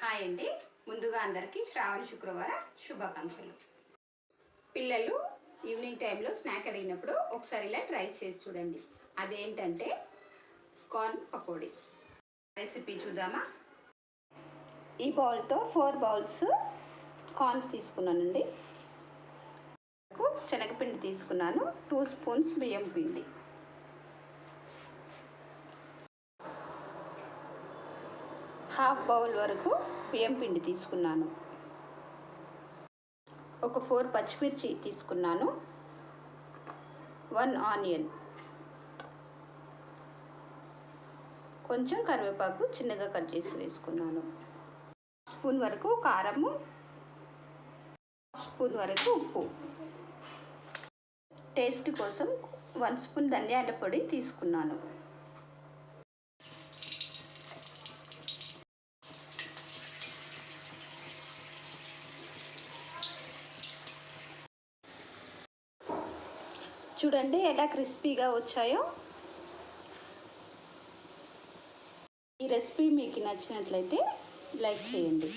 Hi అండి. ముందుగా అందరికీ శ్రావణ శుక్రవార శుభాకాంక్షలు. పిల్లలు ఈవినింగ్ టైంలో స్నాక్ అడిగినప్పుడు ఒకసారి ఇలా ట్రై చేసి చూడండి. అదేంటంటే కార్న్ పకోడీ. రెసిపీ చూద్దామా? ఈ బౌల్తో ఫోర్ బౌల్స్ కార్న్స్ తీసుకున్నానండి. శనగపిండి తీసుకున్నాను. టూ స్పూన్స్ బియ్యం పిండి. హాఫ్ బౌల్ వరకు బియ్యం పిండి తీసుకున్నాను. ఒక ఫోర్ పచ్చిమిర్చి తీసుకున్నాను. One onion. కొంచెం కరివేపాకు చిన్నగా కట్ చేసి వేసుకున్నాను. స్పూన్ వరకు కారము. స్పూన్ వరకు ఉప్పు. టేస్ట్ కోసం వన్ స్పూన్ ధనియాల పొడి తీసుకున్నాను. చూడండి ఎలా క్రిస్పీగా వచ్చాయో. ఈ రెసిపీ మీకు నచ్చినట్లయితే లైక్ చేయండి.